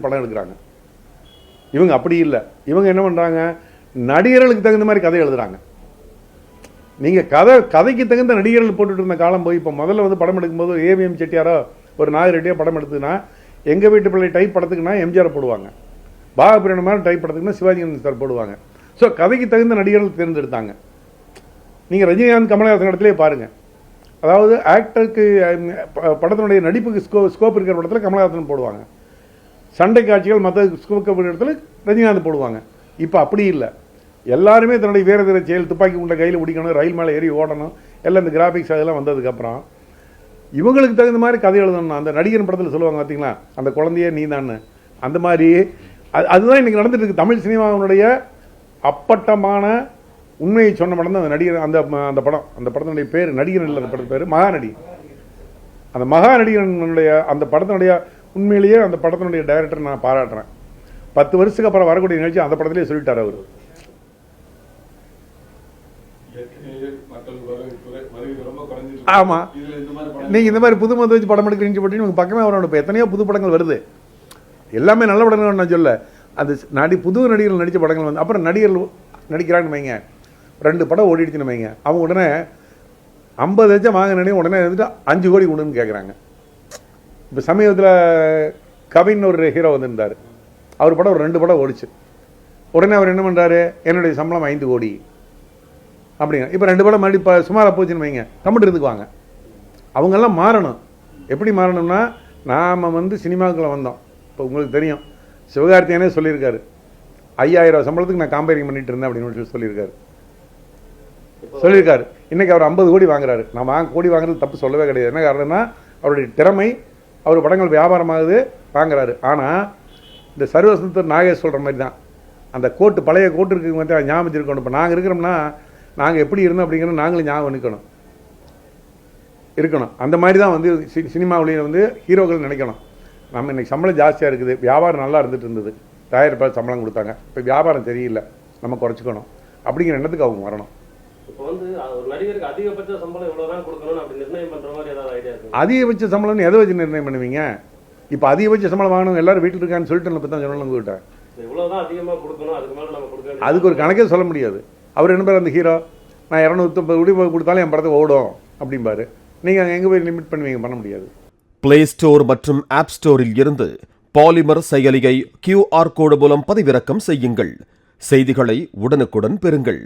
படம் எடுக்கிறாங்க. இவங்க அப்படி இல்லை. இவங்க என்ன பண்ணுறாங்க நடிகர்களுக்கு தகுந்த மாதிரி கதை எழுதுறாங்க. நீங்கள் கதை கதைக்கு தகுந்த நடிகர்கள் போட்டுட்டு இருந்த காலம் போய் இப்போ முதல்ல வந்து படம் எடுக்கும்போது ஏவிஎம் செட்டியாரோ ஒரு நாகரெட்டியோ படம் எடுத்துன்னா எங்கள் வீட்டு பிள்ளை டைப் படத்துக்குன்னா எம்ஜிஆர் போடுவாங்க. பாகபிரியன் மாதிரி டைப் படத்துக்குன்னா சிவாஜி கணேசன் சார் போடுவாங்க. ஸோ கதைக்கு தகுந்த நடிகர்கள் தேர்ந்தெடுத்தாங்க. நீங்கள் ரஜினிகாந்த் கமலஹாசன் இடத்துலேயே பாருங்கள் அதாவது ஆக்டருக்கு படத்தினுடைய நடிப்புக்கு ஸ்கோ ஸ்கோப் இருக்கிற படத்தில் கமலஹாசன் போடுவாங்க. சண்டை காட்சிகள் மற்ற ஸ்கோப் இடத்துல ரஜினிகாந்த் போடுவாங்க. இப்போ அப்படி இல்லை. எல்லாருமே தன்னுடைய வீர தீர செயல் துப்பாக்கி உள்ள கையில் பிடிக்கணும் ரயில் மேலே ஏறி ஓடணும் எல்லாம் இந்த கிராஃபிக்ஸ் அதெல்லாம் வந்ததுக்கப்புறம் இவங்களுக்கு தகுந்த மாதிரி கதை எழுதணும் அந்த நடிகர் படத்தில் சொல்லுவாங்க பார்த்தீங்களா அந்த குழந்தையே நீ அந்த மாதிரி அது அதுதான் இன்றைக்கி நடந்துட்டு இருக்கு. தமிழ் சினிமாவினுடைய அப்பட்டமான உண்மையை சொன்ன படம் தான் அந்த நடிகர் அந்த அந்த படம். அந்த படத்தினுடைய பேர் நடிகர் இல்லை அந்த படத்து பேர் மகாநடி. அந்த மகா நடிகனுடைய அந்த படத்தினுடைய உண்மையிலேயே அந்த படத்தினுடைய டைரக்டர் நான் பாராட்டுறேன். பத்து வருஷத்துக்கு அப்புறம் வரக்கூடிய நிகழ்ச்சி அந்த படத்திலேயே சொல்லிட்டார் அவர். ஏற்கனவே மக்கள் வருகை குறை- வருகை ரொம்ப குறைஞ்சிட்டு ஆமா. இதுல இந்த மாதிரி படம் நீங்கள் இந்த மாதிரி புது மருந்து வச்சு படம் எடுக்கிறீங்க போட்டு உங்களுக்கு பக்கமே வரணும். இப்போ எத்தனையோ புது படங்கள் வருது. எல்லாமே நல்ல படங்கள் நான் சொல்ல அது நடி புது நடிகர்கள் நடித்த படங்கள் வந்து அப்புறம் நடிகர்கள் நடிக்கிறான்னு வைங்க. ரெண்டு படம் ஓடிடுச்சுன்னு வைங்க. அவங்க உடனே ஐம்பது லட்சம் வாங்கினே உடனே வந்துட்டு அஞ்சு கோடி கொடுன்னு கேட்குறாங்க இப்போ சமீபத்தில் கவின் ஒரு ஹீரோ வந்திருந்தார். அவர் படம் ஒரு ரெண்டு படம் ஓடிச்சு. உடனே அவர் என்ன பண்ணுறாரு என்னுடைய சம்பளம் ஐந்து கோடி. அப்படிங்க. இப்போ ரெண்டு படம் மறுபடி இப்போ சுமாராக போச்சுன்னு வைங்க. கம்மிட்டு இருந்துக்குவாங்க. அவங்கெல்லாம் மாறணும். எப்படி மாறணும்னா நாம் வந்து சினிமாவுக்குள்ள வந்தோம். இப்போ உங்களுக்கு தெரியும். சிவகார்த்தியானே சொல்லியிருக்காரு. ஐயாயிரம் சம்பளத்துக்கு நான் காம்பேரிங் பண்ணிட்டு இருந்தேன் அப்படின்னு சொல்லி சொல்லியிருக்காரு. சொல்லியிருக்காரு. இன்னைக்கு அவர் ஐம்பது கோடி வாங்குறாரு. நான் வாங்க கோடி வாங்குறது தப்பு சொல்லவே கிடையாது. என்ன காரணம்னா அவருடைய திறமை அவர் படங்கள் வியாபாரமாகுது வாங்குறாரு. ஆனால் இந்த சர்வசந்தர் நாகேஷ் சொல்கிற மாதிரி தான் அந்த கோட்டு பழைய கோட்டு இருக்கு வந்து ஞாபகம் இருக்கணும் இப்போ நாங்கள் இருக்கிறோம்னா நாங்கள் எப்படி இருந்தோம் அப்படிங்கிறத நாங்களும் ஞாபகம் நிற்கணும் இருக்கணும். அந்த மாதிரி தான் வந்து சி சினிமாவிலேயே வந்து ஹீரோக்கள் நினைக்கணும். நம்ம இன்றைக்கி சம்பளம் ஜாஸ்தியாக இருக்குது. வியாபாரம் நல்லா இருந்துட்டு இருந்தது. தயாரிப்பாளர் சம்பளம் கொடுத்தாங்க. இப்போ வியாபாரம் சரியில்லை. நம்ம குறைச்சிக்கணும். அப்படிங்கிற எண்ணத்துக்கு அவங்க வரணும். இப்போ வந்து அது ஒரு நடிகருக்கு அதிகபட்ச சம்பளம் இவ்வளவுதான் கொடுக்கணும் அப்படி நிர்ணயம் பண்ற மாதிரி ஏதாவது ஐடியா இருக்கு? அதிகபட்ச சம்பளம்னு எதை வச்சு நிர்ணயம் பண்ணுவீங்க? இப்போ அதிகபட்ச சம்பளம் வாங்கணும் எல்லாரும் வீட்டில் இருக்கான்னு சொல்லிட்டு இப்போ தான் உங்ககிட்ட. கொடுக்கணும் அதுக்கு மேல நம்ம கொடுக்க வேண்டியது அதுக்கு ஒரு கணக்கே சொல்ல முடியாது. அவர் என்ன பேர் அந்த ஹீரோ நான் இரநூத்தம்பது கோடி கொடுத்தாலும் என் படத்தை ஓடும் அப்படிம்பாரு. நீங்கள் எங்கே போய் லிமிட் பண்ணுவீங்க? பண்ண முடியாது. பிளே ஸ்டோர் மற்றும் ஆப் ஸ்டோரில் இருந்து பாலிமர் செயலியை கியூஆர் கோடு மூலம் பதிவிறக்கம் செய்யுங்கள். செய்திகளை உடனுக்குடன் பெறுங்கள்.